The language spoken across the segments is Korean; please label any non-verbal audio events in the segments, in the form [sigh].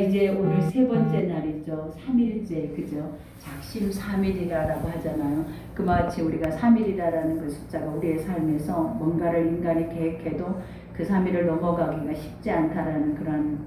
이제 오늘 세 번째 날이죠. 3일째, 그죠? 작심 3일이라고 하잖아요. 그 마치 우리가 3일이라는 그 숫자가 우리의 삶에서 뭔가를 인간이 계획해도 그 3일을 넘어가기가 쉽지 않다라는 그런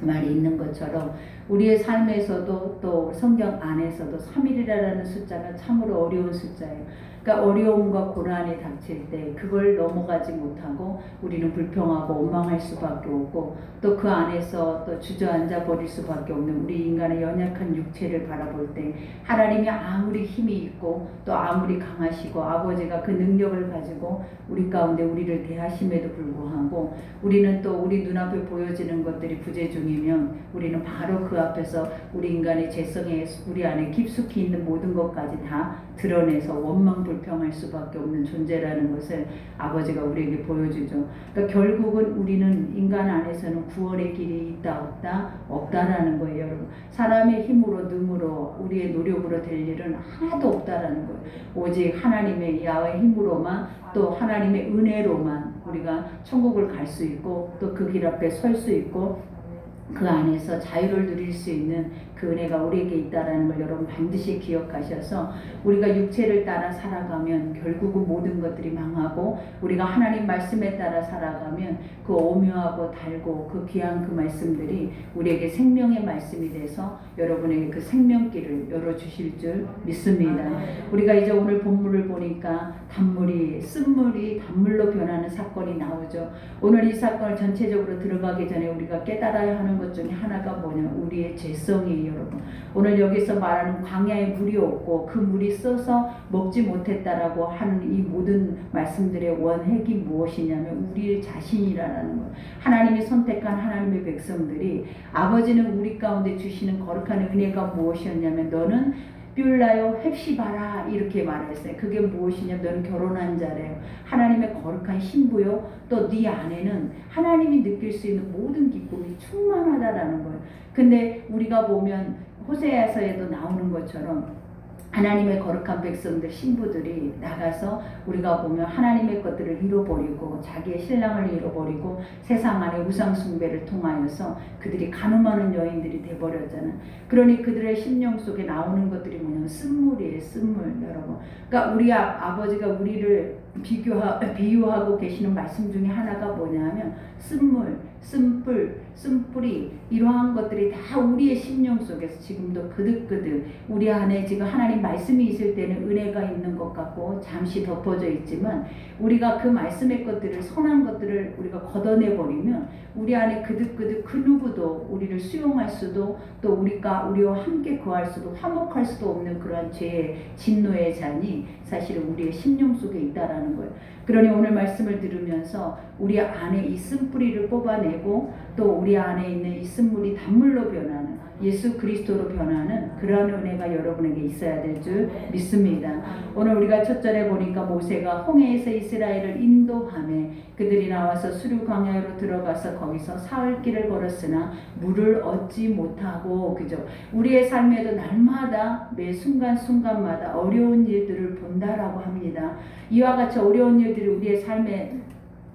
말이 있는 것처럼 우리의 삶에서도 또 성경 안에서도 3일이라는 숫자가 참으로 어려운 숫자예요. 그러니까 어려움과 고난이 닥칠 때 그걸 넘어가지 못하고 우리는 불평하고 원망할 수밖에 없고 또 그 안에서 또 주저앉아 버릴 수밖에 없는 우리 인간의 연약한 육체를 바라볼 때 하나님이 아무리 힘이 있고 또 아무리 강하시고 아버지가 그 능력을 가지고 우리 가운데 우리를 대하심에도 불구하고 우리는 또 우리 눈앞에 보여지는 것들이 부재중이면 우리는 바로 그 앞에서 우리 인간의 재성에 우리 안에 깊숙이 있는 모든 것까지 다 드러내서 원망 불 평할 수밖에 없는 존재라는 것을 아버지가 우리에게 보여주죠. 그러니까 결국은 우리는 인간 안에서는 구원의 길이 있다 없다 없다라는 거예요, 여러분. 사람의 힘으로 능으로 우리의 노력으로 될 일은 하나도 없다라는 거예요. 오직 하나님의 야외 힘으로만 또 하나님의 은혜로만 우리가 천국을 갈 수 있고 또 그 길 앞에 설 수 있고 그 안에서 자유를 누릴 수 있는 그 은혜가 우리에게 있다라는 걸 여러분 반드시 기억하셔서 우리가 육체를 따라 살아가면 결국은 모든 것들이 망하고 우리가 하나님 말씀에 따라 살아가면 그 오묘하고 달고 그 귀한 그 말씀들이 우리에게 생명의 말씀이 돼서 여러분에게 그 생명길을 열어 주실 줄 믿습니다. 우리가 이제 오늘 본문을 보니까 단물이 쓴물이 단물로 변하는 사건이 나오죠. 오늘 이 사건을 전체적으로 들어가기 전에 우리가 깨달아야 하는 것 중에 하나가 뭐냐 우리의 죄성이 여러분. 오늘 여기서 말하는 광야에 물이 없고 그 물이 써서 먹지 못했다라고 하는 이 모든 말씀들의 원핵이 무엇이냐면 우리 자신이라는 것 하나님이 선택한 하나님의 백성들이 아버지는 우리 가운데 주시는 거룩한 은혜가 무엇이었냐면 너는 뷸라요 헵시바라 이렇게 말했어요. 그게 무엇이냐? 너는 결혼한 자래요. 하나님의 거룩한 신부요. 또 네 안에는 하나님이 느낄 수 있는 모든 기쁨이 충만하다라는 거예요. 근데 우리가 보면 호세아서에도 나오는 것처럼 하나님의 거룩한 백성들 신부들이 나가서 우리가 보면 하나님의 것들을 잃어버리고 자기의 신랑을 잃어버리고 세상 안에 우상 숭배를 통하여서 그들이 가늠하는 여인들이 돼버렸잖아. 그러니 그들의 심령 속에 나오는 것들이 뭐냐면 쓴물이에요, 쓴물 여러분. 그러니까 우리 아, 아버지가 우리를 비교하 비유하고 계시는 말씀 중에 하나가 뭐냐면 쓴물, 쓴불, 쓴뿌리 이러한 것들이 다 우리의 심령 속에서 지금도 그득그득 우리 안에 지금 하나님 말씀이 있을 때는 은혜가 있는 것 같고 잠시 덮어져 있지만 우리가 그 말씀의 것들을 선한 것들을 우리가 걷어내 버리면 우리 안에 그득그득 그 누구도 우리를 수용할 수도 또 우리가 우리와 함께 거할 수도 화목할 수도 없는 그러한 죄의 진노의 잔이 사실은 우리의 심령 속에 있다라는 거예요. 그러니 오늘 말씀을 들으면서 우리 안에 이 쓴뿌리를 뽑아내고 또 우리 안에 있는 이 쓴물이 단물로 변하는 예수 그리스도로 변하는 그러한 은혜가 여러분에게 있어야 될 줄 믿습니다. 오늘 우리가 첫 절에 보니까 모세가 홍해에서 이스라엘을 인도함에 그들이 나와서 수류 광야로 들어가서 거기서 사흘 길을 걸었으나 물을 얻지 못하고 그죠? 우리의 삶에도 날마다 매 순간 순간마다 어려운 일들을 본다라고 합니다. 이와 같이 어려운 일들이 우리의 삶에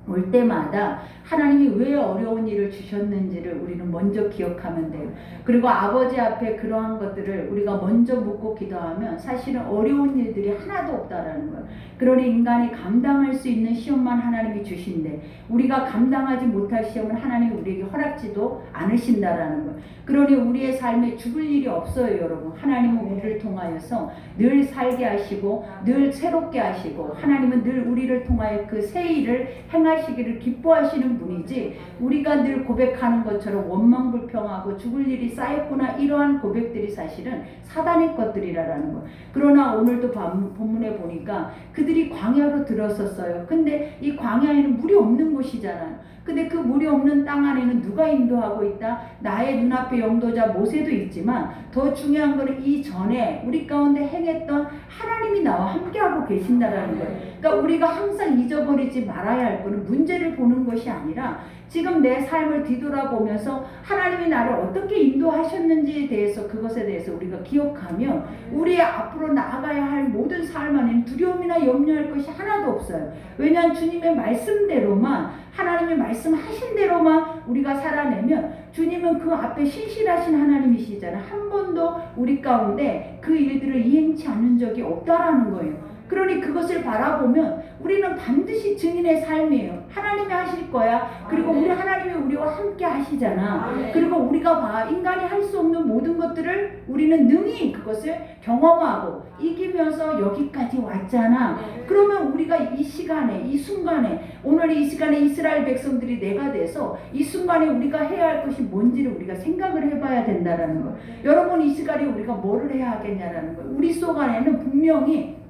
올 때마다 하나님이 왜 어려운 일을 주셨는지를 우리는 먼저 기억하면 돼요. 그리고 아버지 앞에 그러한 것들을 우리가 먼저 묻고 기도하면 사실은 어려운 일들이 하나도 없다라는 거예요. 그러니 인간이 감당할 수 있는 시험만 하나님이 주신데 우리가 감당하지 못할 시험은 하나님이 우리에게 허락지도 않으신다라는 거예요. 그러니 우리의 삶에 죽을 일이 없어요, 여러분. 하나님은 우리를 통하여서 늘 살게 하시고 늘 새롭게 하시고 하나님은 늘 우리를 통하여 그 새 일을 행하 시기를 기뻐하시는 분이지 우리가 늘 고백하는 것처럼 원망 불평하고 죽을 일이 쌓였구나 이러한 고백들이 사실은 사단의 것들이라는 거. 그러나 오늘도 본- 본문에 보니까 그들이 광야로 들었었어요. 근데 이 광야에는 물이 없는 곳이잖아요. 근데 그 물이 없는 땅 안에는 누가 인도하고 있다? 나의 눈앞에 영도자 모세도 있지만 더 중요한 거는 이 전에 우리 가운데 행했던 하나님이 나와 함께하고 계신다라는 거예요. 그러니까 우리가 항상 잊어버리지 말아야 할 거는 문제를 보는 것이 아니라 지금 내 삶을 뒤돌아보면서 하나님이 나를 어떻게 인도하셨는지에 대해서 그것에 대해서 우리가 기억하면 우리의 앞으로 나아가야 할 모든 삶 안에는 두려움이나 염려할 것이 하나도 없어요. 왜냐하면 주님의 말씀대로만 하나님의 말씀하신 대로만 우리가 살아내면 주님은 그 앞에 신실하신 하나님이시잖아요. 한 번도 우리 가운데 그 일들을 이행치 않은 적이 없다라는 거예요. 그러니 그것을 바라보면 우리는 반드시 증인의 삶이에요. 하나님이 하실 거야. 그리고 우리 하나님이 우리와 함께 하시잖아. 그리고 우리가 봐 인간이 할 수 없는 모든 것들을 우리는 능히 그것을 경험하고 이기면서 여기까지 왔잖아. 그러면 우리가 이 시간에 이 순간에 오늘 이 시간에 이스라엘 백성들이 내가 돼서 이 순간에 우리가 해야 할 것이 뭔지를 우리가 생각을 해봐야 된다라는 거. 여러분 이 시간에 우리가 뭐를 해야 하겠냐라는 거. 우리 속 안에는 분명히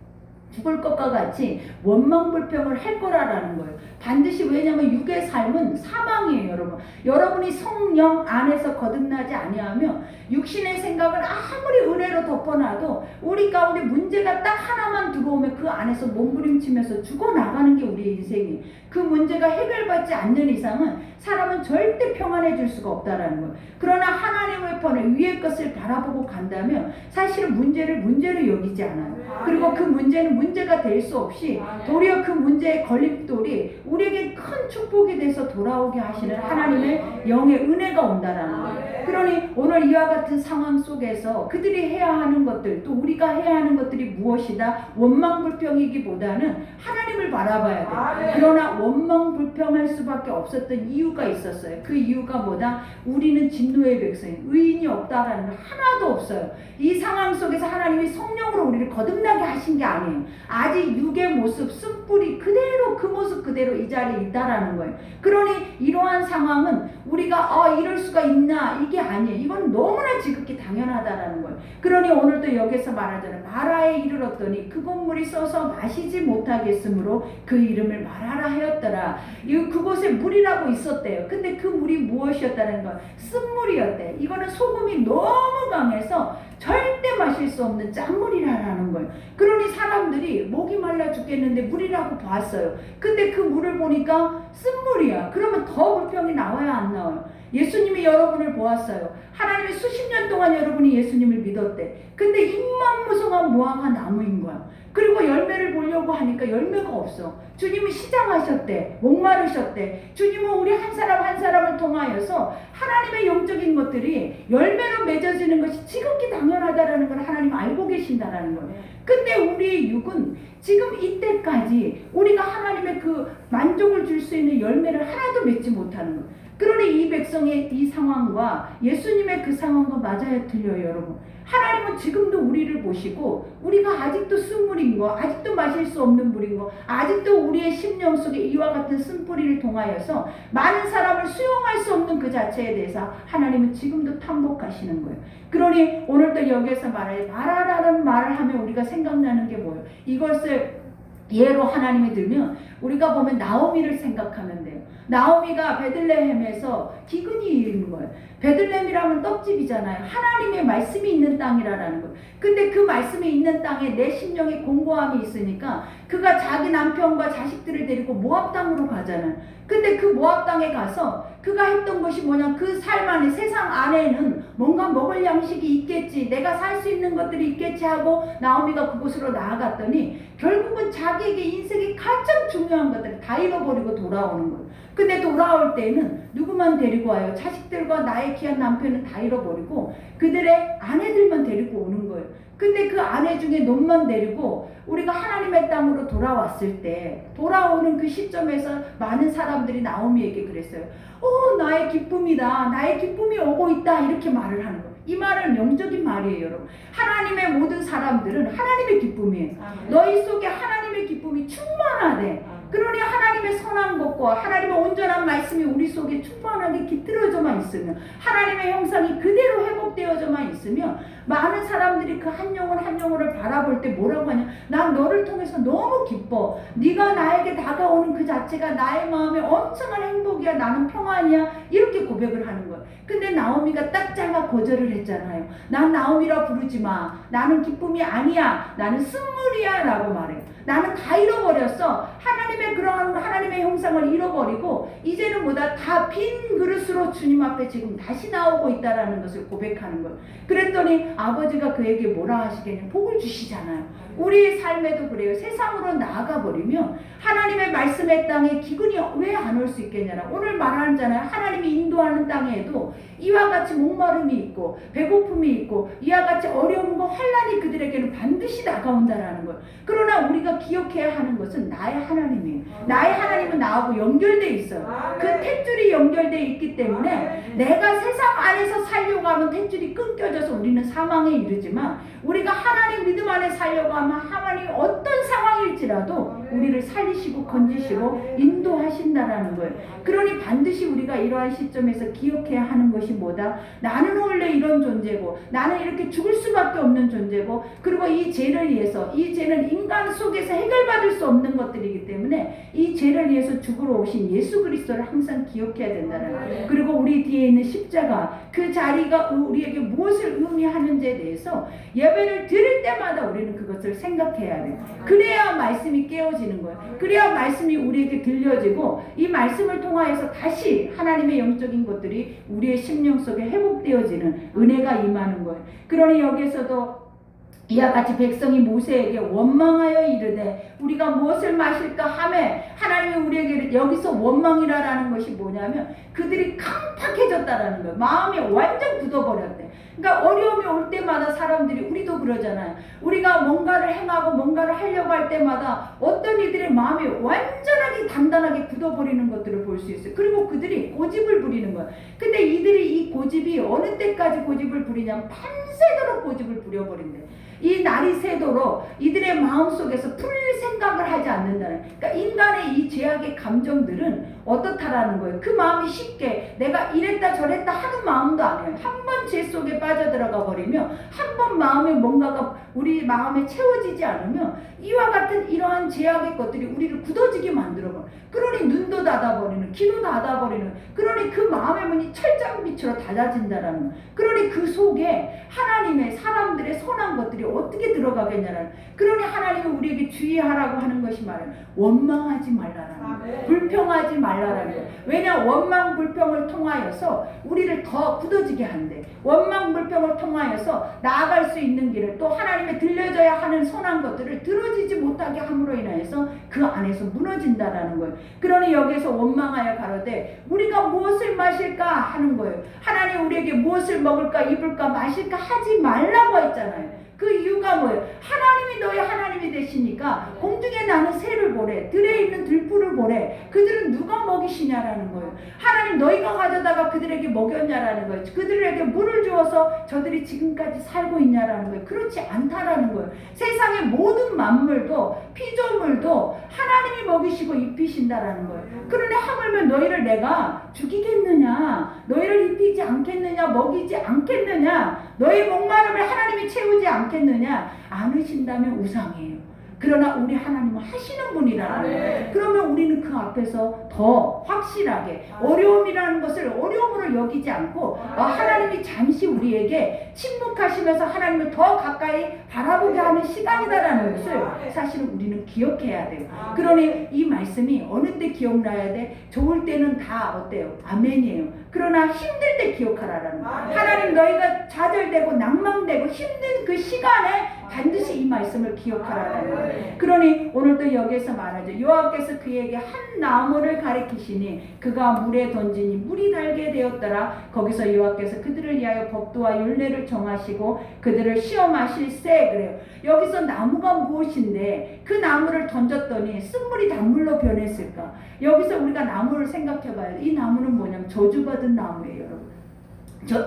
죽을 것과 같이 원망불평을 할 거라라는 거예요. 반드시 왜냐하면 육의 삶은 사망이에요, 여러분. 여러분이 성령 안에서 거듭나지 아니하면 육신의 생각을 아무리 은혜로 덮어놔도 우리 가운데 문제가 딱 하나만 들어오면 그 안에서 몸부림치면서 죽어 나가는 게 우리의 인생이에요. 그 문제가 해결받지 않는 이상은 사람은 절대 평안해질 수가 없다라는 거예요. 그러나 하나님의 편을 위의 것을 바라보고 간다면 사실 문제를 문제로 여기지 않아요. 그리고 그 문제는 문제가 될 수 없이 도리어 그 문제의 걸림돌이 우리에게 큰 축복이 돼서 돌아오게 하시는 하나님의 영의 은혜가 온다라는 거예요. 그러니 오늘 이와 같은 상황 속에서 그들이 해야 하는 것들 또 우리가 해야 하는 것들이 무엇이다 원망 불평이기보다는 하나님을 바라봐야 돼. 그러나 원망 불평할 수밖에 없었던 이유가 있었어요. 그 이유가 뭐다? 우리는 진노의 백성이 의인이 없다라는 거 하나도 없어요. 이 상황 속에서 하나님이 성령으로 우리를 거듭나게 하신 게 아니에요. 아직 육의 모습, 쓴뿌리 그대로 그 모습 그대로 이 자리에 있다라는 거예요. 그러니 이러한 상황은 우리가 어 이럴 수가 있나 이게 아니에요. 이건 너무나 지극히 당연하다라는 거예요. 그러니 오늘도 여기서 말하잖아요. 마라에 이르렀더니 그 곡물이 써서 마시지 못하겠으므로 그 이름을 마라라 하였더라. 이 그곳에 물이라고 있었대요. 근데 그 물이 무엇이었다는 건 쓴물이었대. 이거는 소금이 너무 강해서 절대 마실 수 없는 짠물이라는 거예요. 그러니 사람들이 목이 말라 죽겠는데 물이라고 봤어요. 근데 그 물을 보니까 쓴물이야. 그러면 더 불평이 나와야 안 나와요. 예수님이 여러분을 보았어요. 하나님이 수십 년 동안 여러분이 예수님을 믿었대. 근데 입만 무성한 무화과 나무인 거야. 그리고 열매를 보려고 하니까 열매가 없어. 주님이 시장하셨대. 목마르셨대. 주님은 우리 한 사람 한 사람을 통하여서 하나님의 영적인 것들이 열매로 맺어지는 것이 지극히 당연하다라는 걸 하나님 알고 계신다라는 거예요. 근데 우리의 육은 지금 이때까지 우리가 하나님의 그 만족을 줄 수 있는 열매를 하나도 맺지 못하는 거예요. 그러니 이 백성의 이 상황과 예수님의 그 상황과 맞아야 틀려요, 여러분. 하나님은 지금도 우리를 보시고 우리가 아직도 쓴물인 거, 아직도 마실 수 없는 물인 거, 아직도 우리의 심령 속에 이와 같은 쓴뿌리를 통하여서 많은 사람을 수용할 수 없는 그 자체에 대해서 하나님은 지금도 탐복하시는 거예요. 그러니 오늘도 여기에서 말할 말하라는 말을 하면 우리가 생각나는 게 뭐예요? 이것을 예로 하나님이 들면 우리가 보면 나오미를 생각하면 돼요. 나오미가 베들레헴에서 기근이 있는 거예요. 베들레헴이라면 떡집이잖아요. 하나님의 말씀이 있는 땅이라는 거예요. 근데 그 말씀이 있는 땅에 내 심령에 공고함이 있으니까 그가 자기 남편과 자식들을 데리고 모압 땅으로 가잖아요. 근데 그 모압 땅에 가서 그가 했던 것이 뭐냐 그 삶 안에 세상 안에는 뭔가 먹을 양식이 있겠지 내가 살 수 있는 것들이 있겠지 하고 나오미가 그곳으로 나아갔더니 결국은 자기에게 인생의 가장 중요한 것들을 다 잃어버리고 돌아오는 거예요. 근데 돌아올 때는 누구만 데리고 와요? 자식들과 나의 귀한 남편은 다 잃어버리고 그들의 아내들만 데리고 오는 거예요. 근데 그 아내 중에 놈만 데리고 우리가 하나님의 땅으로 돌아왔을 때 돌아오는 그 시점에서 많은 사람들이 나오미에게 그랬어요. 오 나의 기쁨이다. 나의 기쁨이 오고 있다. 이렇게 말을 하는 거예요. 이 말은 영적인 말이에요, 여러분. 하나님의 모든 사람들은 하나님의 기쁨이에요. 너희 속에 하나님의 기쁨이 충만하대. 그러니 하나님의 선한 것과 하나님의 온전한 말씀이 우리 속에 충만하게 깃들어져만 있으면 하나님의 형상이 그대로 회복되어져만 있으면 많은 사람들이 그 한 영혼 한 영혼을 바라볼 때 뭐라고 하냐 난 너를 통해서 너무 기뻐 네가 나에게 다가오는 그 자체가 나의 마음에 엄청난 행복이 행복이야 나는 평안이야 이렇게 고백을 하는 거예요. 근데 나오미가 딱 잘라 거절을 했잖아요. 난 나오미라 부르지 마. 나는 기쁨이 아니야. 나는 쓴물이야 라고 말해요. 나는 다 잃어버렸어. 하나님의 그런 하나님의 형상을 잃어버리고 이제는 뭐다 다 빈 그릇으로 주님 앞에 지금 다시 나오고 있다라는 것을 고백하는 거예요. 그랬더니 아버지가 그에게 뭐라 하시겠냐 복을 주시잖아요. 우리 삶에도 그래요. 세상으로 나아가 버리면 하나님의 말씀의 땅에 기근이 왜 안 올 수 있겠냐라. 오늘 말하잖아요. 하나님이 인도하는 땅에도 이와 같이 목마름이 있고 배고픔이 있고 이와 같이 어려움과 환란이 그들에게는 반드시 다가온다라는 거예요. 그러나 우리가 기억해야 하는 것은 나의 하나님이에요. 나의 하나님은 나하고 연결돼 있어요. 그 탯줄이 연결돼 있기 때문에 내가 세상 안에서 살려고 하면 탯줄이 끊겨져서 우리는 사망에 이르지만 우리가 하나님 믿음 안에 살려고 하면 하나님 어떤 상황일지라도 우리를 살리시고 건지시고 인도하신다라는 거예요. 그러니 반드시 우리가 이러한 시점에서 기억해야 하는 것이 뭐다? 나는 원래 이런 존재고 나는 이렇게 죽을 수밖에 없는 존재고 그리고 이 죄를 위해서 이 죄는 인간 속에서 해결받을 수 없는 것들이기 때문에 이 죄를 위해서 죽으러 오신 예수 그리스도를 항상 기억해야 된다는 거예요. 그리고 우리 뒤에 있는 십자가 그 자리가 우리에게 무엇을 의미하는지에 대해서 예배를 드릴 때마다 우리는 그것을 생각해야 돼요. 그래야 말씀이 깨어지 는 거예요. 그래야 말씀이 우리에게 들려지고 이 말씀을 통하여서 다시 하나님의 영적인 것들이 우리의 심령 속에 회복되어지는 은혜가 임하는 거예요. 그러니 여기서도 이와 같이 백성이 모세에게 원망하여 이르되 우리가 무엇을 마실까 하매 하나님이 우리에게 여기서 원망이라라는 것이 뭐냐면 그들이 캄팍해졌다라는 거예요. 마음이 완전 굳어버렸대. 그러니까 어려움이 올 때마다 사람들이 우리도 그러잖아요. 우리가 뭔가를 행하고 뭔가를 하려고 할 때마다 어떤 이들의 마음이 완전하게 단단하게 굳어버리는 것들을 볼 수 있어요. 그리고 그들이 고집을 부리는 거예요. 근데 이들이 이 고집이 어느 때까지 고집을 부리냐면 밤새도록 고집을 부려버린대. 이 날이 새도록 이들의 마음속에서 풀 생각을 하지 않는다는 그러니까 인간의 이 죄악의 감정들은 어떻다라는 거예요. 그 마음이 쉽게 내가 이랬다 저랬다 하는 마음도 아니에요. 한 번 죄 속에 빠져들어가 버리면 한 번 마음에 뭔가가 우리 마음에 채워지지 않으면 이와 같은 이러한 죄악의 것들이 우리를 굳어지게 만들어버려. 그러니 눈도 닫아버리는, 귀도 닫아버리는, 그러니 그 마음의 문이 철장빛으로 닫아진다라는 거예요. 그러니 그 속에 하나님의 사람들의 선한 것들이 어떻게 들어가겠냐라는 그러니 하나님이 우리에게 주의하라고 하는 것이 말은 원망하지 말라라는 거예요. 불평하지 말라 라는 거예요. 왜냐 원망 불평을 통하여서 우리를 더 굳어지게 한대. 원망 불평을 통하여서 나아갈 수 있는 길을 또 하나님의 들려져야 하는 선한 것들을 들어지지 못하게 함으로 인하여서 그 안에서 무너진다라는 거예요. 그러니 여기서 원망하여 가로되 우리가 무엇을 마실까 하는 거예요. 하나님 우리에게 무엇을 먹을까 입을까 마실까 하지 말라고 했잖아요. 그 이유가 뭐예요? 하나님이 너의 하나님이 되시니까 공중에 나는 새를 보래, 들에 있는 들풀을 보래. 그들은 누가 먹이시냐라는 거예요. 하나님 너희가 가져다가 그들에게 먹였냐라는 거예요. 그들에게 물을 주어서 저들이 지금까지 살고 있냐라는 거예요. 그렇지 않다라는 거예요. 세상의 모든 만물도 피조물도 하나님이 먹이시고 입히신다라는 거예요. 그러니 하물며 너희를 내가 죽이겠느냐, 너희를 입히지 않겠느냐, 먹이지 않겠느냐, 너희 목마름을 하나님이 채우지 않겠느냐, 않으신다면 우상이에요. 그러나 우리 하나님은 하시는 분이라는 거예요. 그러면 우리는 그 앞에서 더 확실하게 어려움이라는 것을 어려움으로 여기지 않고 어, 하나님이 잠시 우리에게 침묵하시면서 하나님을 더 가까이 바라보게 하는 시간이다라는 것을 사실은 우리는 기억해야 돼요. 그러니 이 말씀이 어느 때 기억나야 돼? 좋을 때는 다 어때요? 아멘이에요. 그러나 힘들 때 기억하라라는 거예요. 하나님 너희가 좌절되고 낭망되고 힘든 그 시간에 반드시 이 말씀을 기억하라는 거예요. 그러니 오늘도 여기에서 말하죠. 여호와께서 그에게 한 나무를 가리키시니 그가 물에 던지니 물이 달게 되었더라. 거기서 여호와께서 그들을 위하여 법도와 율례를 정하시고 그들을 시험하실세 그래요. 여기서 나무가 무엇인데 그 나무를 던졌더니 쓴물이 단물로 변했을까? 여기서 우리가 나무를 생각해봐요. 이 나무는 뭐냐면 저주받 은 나무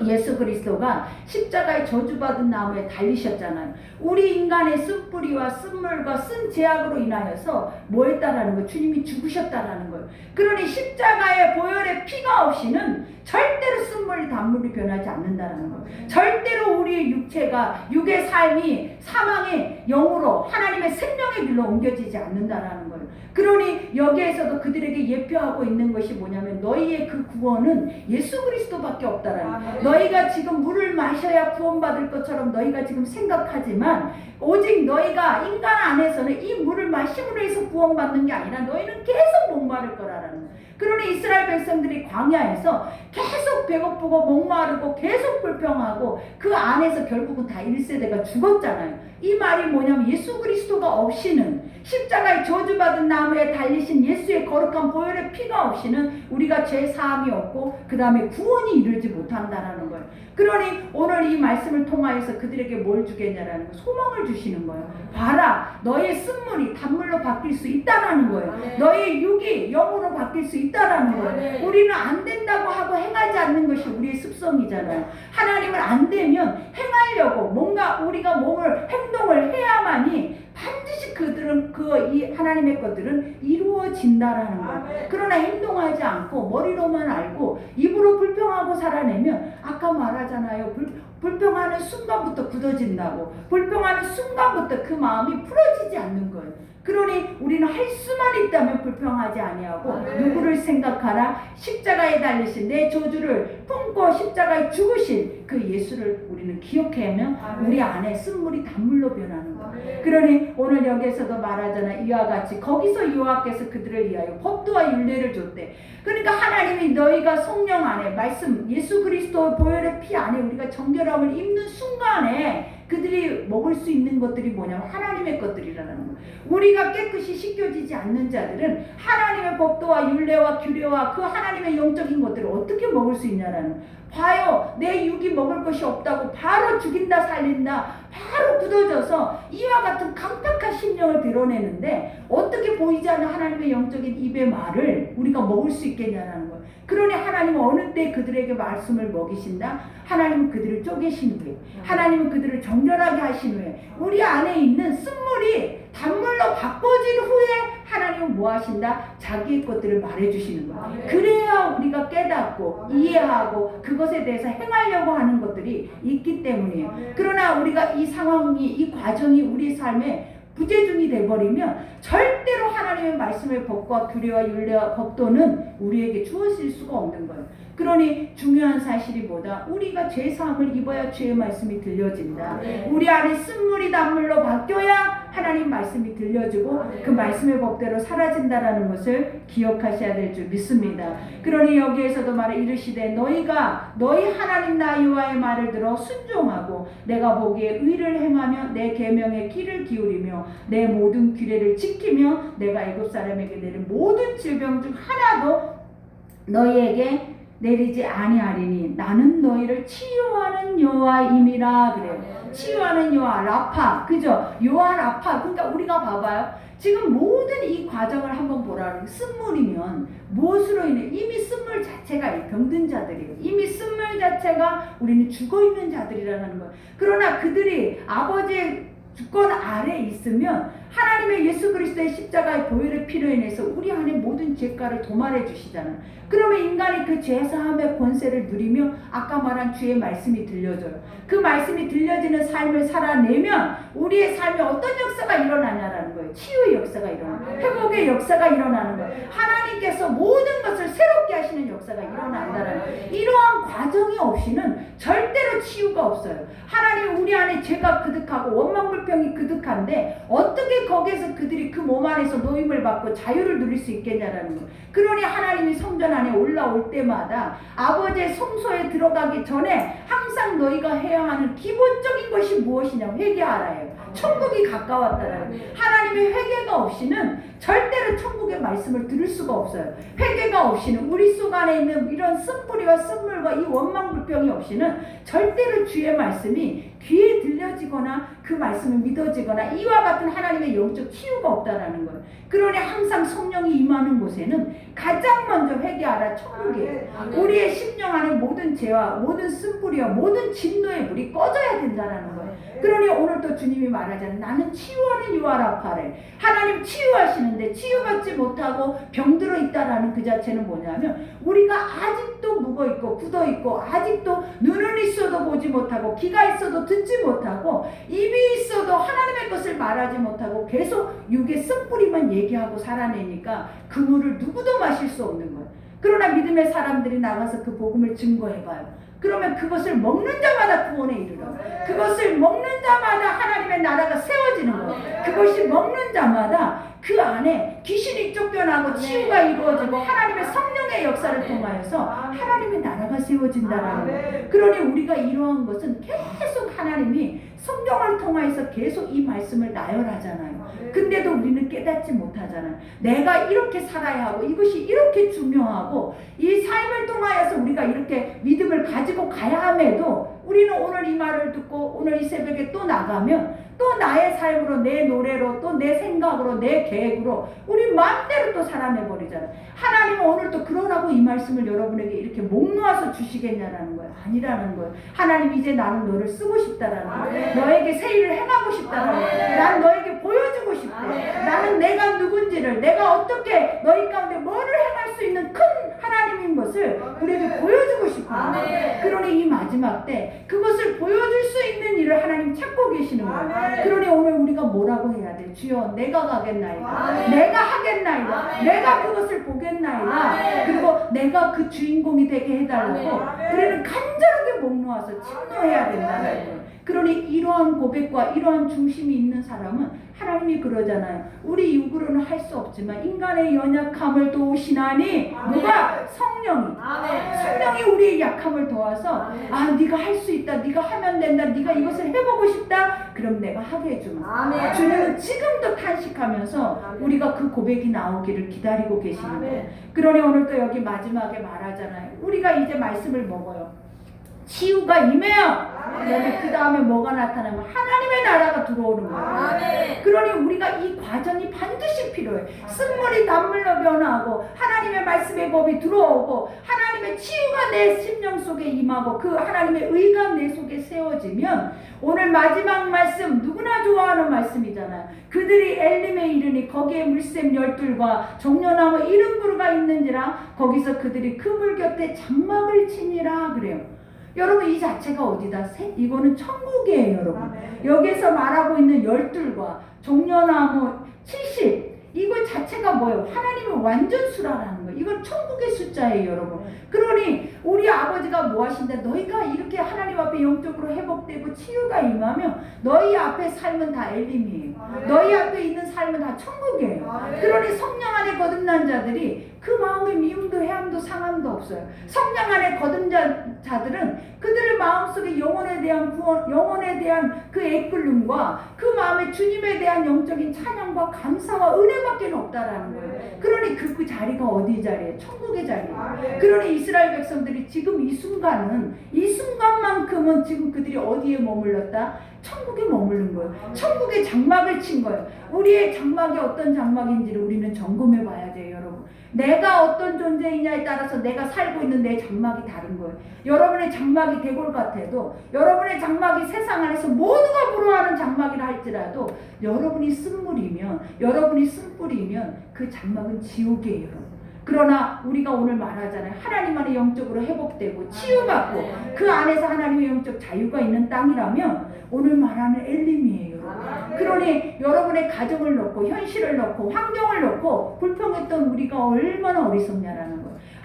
예수 그리스도가 십자가의 저주받은 나무에 달리셨잖아요. 우리 인간의 쓴뿌리와 쓴물과 쓴 제약으로 인하여서 뭐 했다라는 거 주님이 죽으셨다라는 거예요. 그러니 십자가의 보혈의 피가 없이는 절대로 쓴물이 단물이 변하지 않는다는 거예요. 절대로 우리의 육체가 육의 삶이 사망의 영으로 하나님의 생명의 길로 옮겨지지 않는다라는 거예요. 그러니 여기에서도 그들에게 예표하고 있는 것이 뭐냐면 너희의 그 구원은 예수 그리스도밖에 없다라는 거예요. 아멘. 너희가 지금 물을 마셔야 구원받을 것처럼 너희가 지금 생각하지만 오직 너희가 인간 안에서는 이 물을 마심으로 해서 구원받는 게 아니라 너희는 계속 목마를 거라는 거예요. 그러니 이스라엘 백성들이 광야에서 계속 배고프고 목마르고 계속 불평하고 그 안에서 결국은 다 1세대가 죽었잖아요. 이 말이 뭐냐면 예수 그리스도가 없이는 십자가의 저주받은 나무에 달리신 예수의 거룩한 보혈의 피가 없이는 우리가 죄 사함이 없고 그 다음에 구원이 이르지 못한다라는 거예요. 그러니 오늘 이 말씀을 통하여서 그들에게 뭘 주겠냐라는 거 소망을 주시는 거예요. 봐라 너의 쓴물이 단물로 바뀔 수 있다라는 거예요. 아멘. 너의 육이 영으로 바뀔 수 있다라는 거예요. 아멘. 우리는 안 된다고 하고 행하지 않는 것이 우리의 습성이잖아요. 하나님은 안 되면 행하려고 뭔가 우리가 몸을 행동을 해야만이 반드시 그들은 그 이 하나님의 것들은 이루어진다라는 거예요. 아멘. 그러나 행동하지 않고 머리로만 알고 입으로 불평하고 살아내면 아까 말하잖아요. 불, 불평하는 순간부터 굳어진다고. 불평하는 순간부터 그 마음이 풀어지지 않는 거예요. 그러니 우리는 할 수만 있다면 불평하지 아니하고 아멘. 누구를 생각하라 십자가에 달리신 내 저주를 품고 십자가에 죽으신 그 예수를 우리는 기억하면 아멘. 우리 안에 쓴물이 단물로 변하는 거예요. 아멘. 그러니 오늘 여기에서도 말하잖아 이와 같이 거기서 여호와께서 그들을 위하여 법도와 윤례를 줬대. 그러니까 하나님이 너희가 성령 안에 말씀 예수 그리스도의 보혈의 피 안에 우리가 정결함을 입는 순간에 그들이 먹을 수 있는 것들이 뭐냐면 하나님의 것들이라는 거. 우리가 깨끗이 씻겨지지 않는 자들은 하나님의 법도와 윤례와 규례와 그 하나님의 영적인 것들을 어떻게 먹을 수 있냐라는 거. 봐요. 내 육이 먹을 것이 없다고 바로 죽인다 살린다 바로 굳어져서 이와 같은 강팍한 심령을 드러내는데 어떻게 보이지 않는 하나님의 영적인 입의 말을 우리가 먹을 수 있겠냐라는 거예요. 그러니 하나님은 어느 때 그들에게 말씀을 먹이신다? 하나님은 그들을 쪼개신 후에 하나님은 그들을 정결하게 하신 후에 우리 안에 있는 쓴물이 단물로 바꿔진 후에 하나님은 뭐 하신다? 자기의 것들을 말해주시는 거예요. 아멘. 그래야 우리가 깨닫고 이해하고 그것에 대해서 행하려고 하는 것들이 있기 때문이에요. 그러나 우리가 이 상황이 이 과정이 우리 삶에 부재중이 돼버리면 절대로 하나님의 말씀의 법과 규례와 윤례와 법도는 우리에게 주어질 수가 없는 거예요. 그러니 중요한 사실이 뭐다? 우리가 죄 사함을 입어야 죄의 말씀이 들려진다. 아멘. 우리 안에 쓴물이 단물로 바뀌어야 하나님 말씀이 들려주고 아멘. 그 말씀의 법대로 사라진다라는 것을 기억하셔야 될 줄 믿습니다. 그러니 여기에서도 말해 이르시되 너희가 너희 하나님 나 여호와의 말을 들어 순종하고 내가 보기에 의를 행하며 내 계명에 귀를 기울이며 내 모든 규례를 지키며 내가 애굽 사람에게 내린 모든 질병 중 하나도 너희에게 내리지 아니하리니 나는 너희를 치유하는 여호와임이라 그래요. 치유하는 여호와 라파 그죠? 여호와 라파 그러니까 우리가 봐봐요. 지금 모든 이 과정을 한번 보라는 쓴물이면 무엇으로 인해 이미 쓴물 자체가 병든 자들이에요. 이미 쓴물 자체가 우리는 죽어 있는 자들이라는 거예요. 그러나 그들이 아버지의 주권 아래 있으면 하나님의 예수 그리스도의 십자가의 보혈의 피로 인해서 우리 안에 모든 죄가를 도말해 주시잖아요. 그러면 인간이 그 죄사함의 권세를 누리며 아까 말한 주의 말씀이 들려져요. 그 말씀이 들려지는 삶을 살아내면 우리의 삶에 어떤 역사가 일어나냐라는 거예요. 치유의 역사가 일어나요. 회복의 역사가 일어나는 거예요. 하나님께서 모든 것을 새롭게 하시는 역사가 일어난다는 거예요. 이러한 과정이 없이는 절대로 치유가 없어요. 하나님 우리 안에 죄가 그득하고 원망불평이 그득한데 어떻게 거기에서 그들이 그 몸 안에서 노임을 받고 자유를 누릴 수 있겠냐라는 거예요. 그러니 하나님이 성전 안에 올라올 때마다 아버지의 성소에 들어가기 전에 항상 너희가 해야 하는 기본적인 것이 무엇이냐고 회개하라예요. 천국이 가까웠다라는. 하나님의 회개가 없이는 절대로 천국의 말씀을 들을 수가 없어요. 회개가 없이는 우리 속 안에 있는 이런 쓴뿌리와 쓴물과 이 원망 불평이 없이는 절대로 주의 말씀이 귀에 들려지거나 그 말씀을 믿어지거나 이와 같은 하나님의 영적 치유가 없다라는 거예요. 그러니 항상 성령이 임하는 곳에는 가장 먼저 회개하라 천국이에요. 우리의 심령 안에 모든 죄와 모든 쓴뿌리와 모든 진노의 불이 꺼져야 된다라는 거예요. 그러니 오늘도 주님이 말하잖아요. 나는 치유하는 유아라파래. 하나님 치유하시는데 치유받지 못하고 병들어 있다라는 그 자체는 뭐냐면 우리가 아직도 묵어 있고 굳어 있고 아직도 눈은 있어도 보지 못하고 귀가 있어도 듣지 못하고 입이 있어도 하나님의 것을 말하지 못하고 계속 육의 쓴뿌리만 얘기하고 살아내니까 그 물을 누구도 마실 수 없는 거예요. 그러나 믿음의 사람들이 나가서 그 복음을 증거해봐요. 그러면 그것을 먹는 자마다 구원에 이르러. 그것을 먹는 자마다 하나님의 나라가 세워지는 거예요. 그것이 먹는 자마다 그 안에 귀신이 쫓겨나고 치유가 이루어지고 하나님의 성령의 역사를 통하여서 하나님의 나라가 세워진다라는 거예요. 그러니 우리가 이러한 것은 계속 하나님이 성경을 통하여서 계속 이 말씀을 나열하잖아요. 근데도 우리는 깨닫지 못하잖아요. 내가 이렇게 살아야 하고 이것이 이렇게 중요하고 이 삶을 통하여서 우리가 이렇게 믿음을 가지고 가야 함에도 우리는 오늘 이 말을 듣고 오늘 이 새벽에 또 나가면 또 나의 삶으로 내 노래로 또 내 생각으로 내 계획으로 우리 마음대로 또 살아내 버리잖아요. 하나님은 오늘 또 그러라고 이 말씀을 여러분에게 이렇게 목 놓아서 주시겠냐라는 거예요. 아니라는 거예요. 하나님 이제 나는 너를 쓰고 싶다라는 거예요. 너에게 새 일을 행하고 싶다라는 거예요. 난 너에게 보여주고 싶대. 나는 내가 누군지를 내가 어떻게 너희 가운데 뭐를 행할 수 있는 큰 하나님인 것을 우리에게 보여주고 싶어요. 그러니 이 마지막 때 그것을 보여줄 수 있는 일을 하나님 찾고 계시는 거예요. 그러니 오늘 우리가 뭐라고 해야 돼? 주여 내가 가겠나이다. 아멘. 내가 하겠나이다. 아멘. 내가 그것을 보겠나이다. 아멘. 그리고 내가 그 주인공이 되게 해달라고 아멘. 우리는 간절하게 목 놓아서 침노해야 된다는 아멘. 거예요. 그러니 이러한 고백과 이러한 중심이 있는 사람은 하나님이 그러잖아요. 우리 육으로는 할 수 없지만 인간의 연약함을 도우시나니 아멘. 누가? 성령이. 성령이 우리의 약함을 도와서 아 네가 할 수 있다 네가 하면 된다 네가 이것을 해보고 싶다. 그럼 내가 하게 해주마. 주님은 지금도 탄식하면서 우리가 그 고백이 나오기를 기다리고 계시는 거예요. 그러니 오늘 또 여기 마지막에 말하잖아요. 우리가 이제 말씀을 먹어요 치유가 임해요 그러면 그 다음에 뭐가 나타나면 하나님의 나라가 들어오는 거예요 그러니 우리가 이 과정이 반드시 필요해. 쓴물이 단물로 변화하고 하나님의 말씀의 법이 들어오고 하나님의 치유가 내 심령 속에 임하고 그 하나님의 의가 내 속에 세워지면 오늘 마지막 말씀 누구나 좋아하는 말씀이잖아요. 그들이 엘림에 이르니 거기에 물샘 열둘과 종려나무 이른 그루가 있는지라 거기서 그들이 그물 곁에 장막을 치니라 그래요. 여러분 이 자체가 어디다? 새- 이거는 천국이에요, 여러분. 여기서 말하고 있는 열둘과 종려나무 70 이거 자체가 뭐예요? 하나님의 완전 수라라는 거예요. 이건 천국의 숫자예요, 여러분. 그러니 우리 아버지가 뭐 하신다? 너희가 이렇게 하나님 앞에 영적으로 회복되고 치유가 임하면 너희 앞에 삶은 다 엘림이에요. 너희 앞에 있는 삶은 다 천국이에요. 그러니 성령 안에 거듭난 자들이 그 마음에 미움도 해함도 상함도 없어요. 성령 안에 거듭난 자들은 그들의 마음속에 영혼에 대한 구원, 영혼에 대한 그 애끓름과 그 마음에 주님에 대한 영적인 찬양과 감사와 은혜밖에 없다라는 거예요. 그러니 그, 그 자리가 어디 자리예요? 천국의 자리예요. 그러니 이스라엘 백성들이 지금 이 순간은 이 순간만큼은 지금 그들이 어디에 머물렀다? 천국에 머무른 거예요. 천국의 장막을 친 거예요. 우리의 장막이 어떤 장막인지를 우리는 점검해 봐야 돼요, 여러분. 내가 어떤 존재이냐에 따라서 내가 살고 있는 내 장막이 다른 거예요. 여러분의 장막이 대골 같아도 여러분의 장막이 세상 안에서 모두가 부러워하는 장막이라 할지라도 여러분이 쓴물이면 여러분이 쓴 뿌리면 그 장막은 지옥이에요, 여러분. 그러나 우리가 오늘 말하잖아요. 하나님 안에 영적으로 회복되고 치유받고 그 안에서 하나님의 영적 자유가 있는 땅이라면 오늘 말하는 엘림이에요. 여러분. 그러니 여러분의 가정을 놓고 현실을 놓고 환경을 놓고 불평했던 우리가 얼마나 어리석냐라는.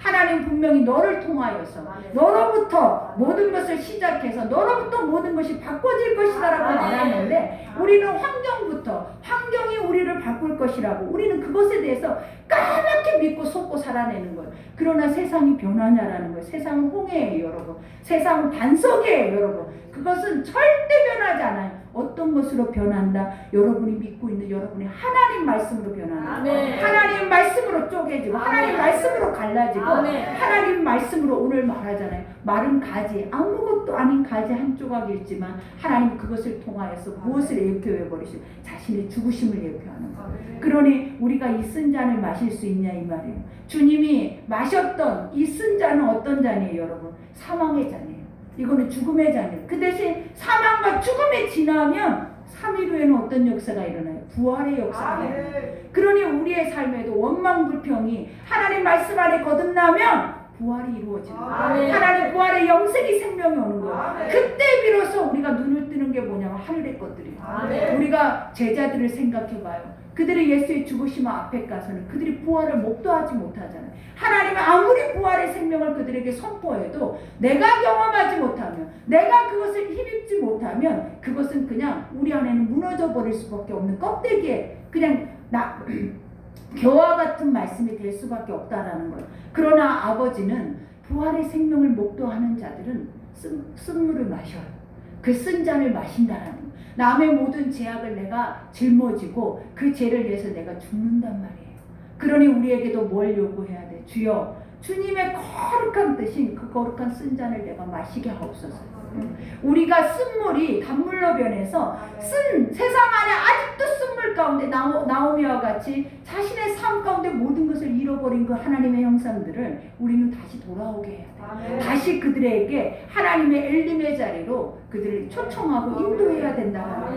하나님 분명히 너를 통하여서 너로부터 모든 것을 시작해서 너로부터 모든 것이 바꿔질 것이다라고 말하는데 우리는 환경부터 환경이 우리를 바꿀 것이라고 우리는 그것에 대해서 까맣게 믿고 속고 살아내는 거예요. 그러나 세상이 변하냐라는 거예요. 세상은 홍해예요, 여러분. 세상은 반석이에요, 여러분. 그것은 절대 변하지 않아요. 어떤 것으로 변한다? 여러분이 믿고 있는 여러분의 하나님 말씀으로 변한다. 아멘. 하나님 말씀으로 쪼개지고 아멘. 하나님 말씀으로 갈라지고 아멘. 하나님 말씀으로 오늘 말하잖아요. 마른 가지 아무것도 아닌 가지 한 조각이지만 하나님 그것을 통하여서 무엇을 예표해 버리시고 자신의 죽으심을 예표하는 거예요. 그러니 우리가 이 쓴 잔을 마실 수 있냐 이 말이에요. 주님이 마셨던 이 쓴 잔은 어떤 잔이에요, 여러분? 사망의 잔이에요. 이거는 죽음의 잔이에요. 그 대신 사망과 죽음이 지나면 3일 후에는 어떤 역사가 일어나요? 부활의 역사가 일어나요. 그러니 우리의 삶에도 원망 불평이 하나님 말씀 안에 거듭나면 부활이 이루어지는 거예요. 아멘. 하나님 부활의 영생이 생명이 오는 거예요. 아멘. 그때 비로소 우리가 눈을 뜨는 게 뭐냐면 하늘의 것들이에요. 아멘. 우리가 제자들을 생각해봐요. 그들이 예수의 죽으심 앞에 가서는 그들이 부활을 목도하지 못하잖아요. 하나님은 아무리 부활의 생명을 그들에게 선포해도 내가 경험하지 못하면, 내가 그것을 힘입지 못하면 그것은 그냥 우리 안에는 무너져 버릴 수밖에 없는 껍데기에 그냥 나 [clears throat] 겨와 같은 말씀이 될 수밖에 없다라는 거예요. 그러나 아버지는 부활의 생명을 목도하는 자들은 쓴, 쓴물을 마셔요. 그 쓴 잔을 마신다라는 거예요. 남의 모든 죄악을 내가 짊어지고 그 죄를 위해서 내가 죽는단 말이에요. 그러니 우리에게도 뭘 요구해야 돼? 주여, 주님의 거룩한 뜻인 그 거룩한 쓴 잔을 내가 마시게 하옵소서. 우리가 쓴물이 단물로 변해서 쓴 세상 안에 아직도 쓴물 가운데 나오, 나오미와 같이 자신의 삶 가운데 모든 것을 잃어버린 그 하나님의 형상들을 우리는 다시 돌아오게 해야 돼. 다시 그들에게 하나님의 엘림의 자리로 그들을 초청하고 인도해야 된다.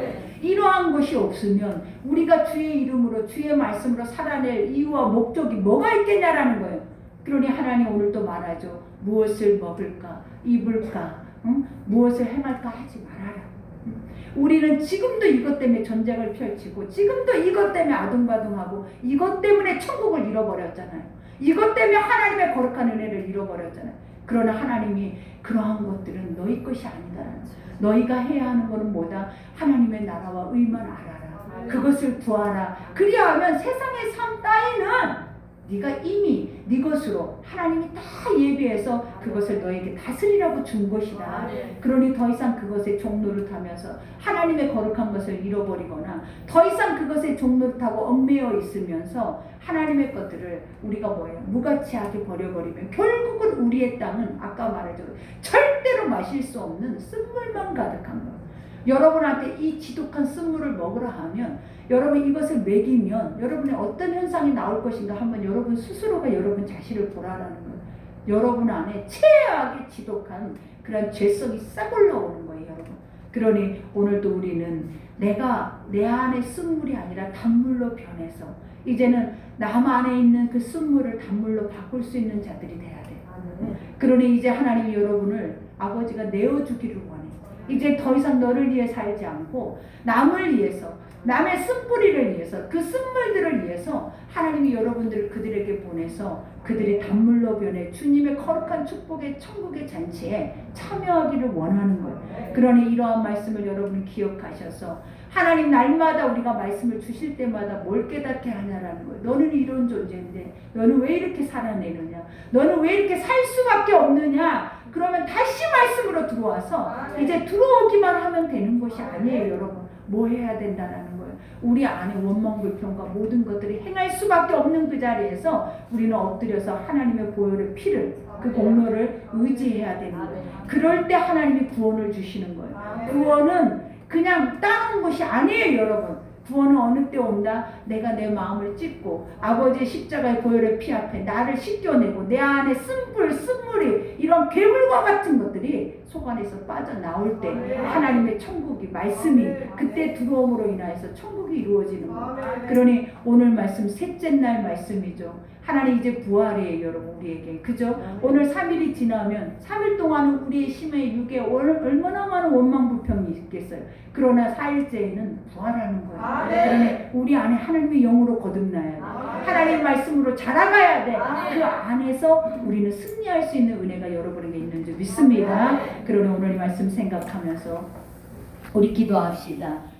이러한 것이 없으면 우리가 주의 이름으로 주의 말씀으로 살아낼 이유와 목적이 뭐가 있겠냐라는 거예요. 그러니 하나님 오늘도 말하죠. 무엇을 먹을까, 입을까, 응? 무엇을 행할까 하지 말아라. 응? 우리는 지금도 이것 때문에 전쟁을 펼치고 지금도 이것 때문에 아둥바둥하고 이것 때문에 천국을 잃어버렸잖아요. 이것 때문에 하나님의 거룩한 은혜를 잃어버렸잖아요. 그러나 하나님이 그러한 것들은 너희 것이 아니다. 너희가 해야 하는 것은 뭐다? 하나님의 나라와 의만 알아라. 그것을 구하라. 그리하면 세상의 삶 따위는 네가 이미 네 것으로 하나님이 다 예비해서 그것을 너에게 다스리라고 준 것이다. 그러니 더 이상 그것의 종로를 타면서 하나님의 거룩한 것을 잃어버리거나 더 이상 그것의 종로를 타고 얽매여 있으면서 하나님의 것들을 우리가 뭐예요? 무가치하게 버려버리면 결국은 우리의 땅은 아까 말했죠. 절대로 마실 수 없는 쓴물만 가득한 거예요. 여러분한테 이 지독한 쓴물을 먹으라 하면 여러분 이것을 먹이면 여러분의 어떤 현상이 나올 것인가 한번 여러분 스스로가 여러분 자신을 보라라는 거예요. 여러분 안에 최악의 지독한 그런 죄성이 싹 올라오는 거예요, 여러분. 그러니 오늘도 우리는 내가 내 안에 쓴물이 아니라 단물로 변해서 이제는 남 안에 있는 그 쓴물을 단물로 바꿀 수 있는 자들이 돼야 돼요. 그러니 이제 하나님이 여러분을 아버지가 내어주기를 원해. 이제 더 이상 너를 위해 살지 않고 남을 위해서 남의 쓴뿌리를 위해서 그 쓴물들을 위해서 하나님이 여러분들을 그들에게 보내서 그들이 단물로 변해 주님의 거룩한 축복의 천국의 잔치에 참여하기를 원하는 거예요. 그러니 이러한 말씀을 여러분 기억하셔서 하나님 날마다 우리가 말씀을 주실 때마다 뭘 깨닫게 하냐라는 거예요. 너는 이런 존재인데 너는 왜 이렇게 살아내느냐? 너는 왜 이렇게 살 수밖에 없느냐? 그러면 다시 말씀으로 들어와서 이제 들어오기만 하면 되는 것이 아니에요, 여러분. 뭐 해야 된다라는 거예요. 우리 안에 원망 불평과 모든 것들이 행할 수밖에 없는 그 자리에서 우리는 엎드려서 하나님의 보혈의 피를 그 공로를 의지해야 되는 거예요. 그럴 때 하나님이 구원을 주시는 거예요. 구원은 그냥 따는 것이 아니에요, 여러분. 구원은 어느 때 온다? 내가 내 마음을 찢고 아버지의 십자가의 보혈의 피 앞에 나를 씻겨내고 내 안에 쓴불, 쓴물이 이런 괴물과 같은 것들이 속 안에서 빠져나올 때 하나님의 천국이 말씀이 그때 들어옴으로 인하여서 천국이 이루어지는 거예요. 그러니 오늘 말씀 셋째 날 말씀이죠. 하나님 이제 부활이에요, 여러분 우리에게. 그죠? 오늘 3일이 지나면 3일 동안은 우리의 심의 육에 얼- 얼마나 많은 원망 불평이 있겠어요. 그러나 4일째에는 부활하는 거예요. 아멘. 그러니 우리 안에 하나님의 영으로 거듭나야 돼. 하나님 말씀으로 자라가야 돼. 아멘. 그 안에서 우리는 승리할 수 있는 은혜가 여러분에게 있는 줄 믿습니다. 그러니 오늘 이 말씀 생각하면서 우리 기도합시다.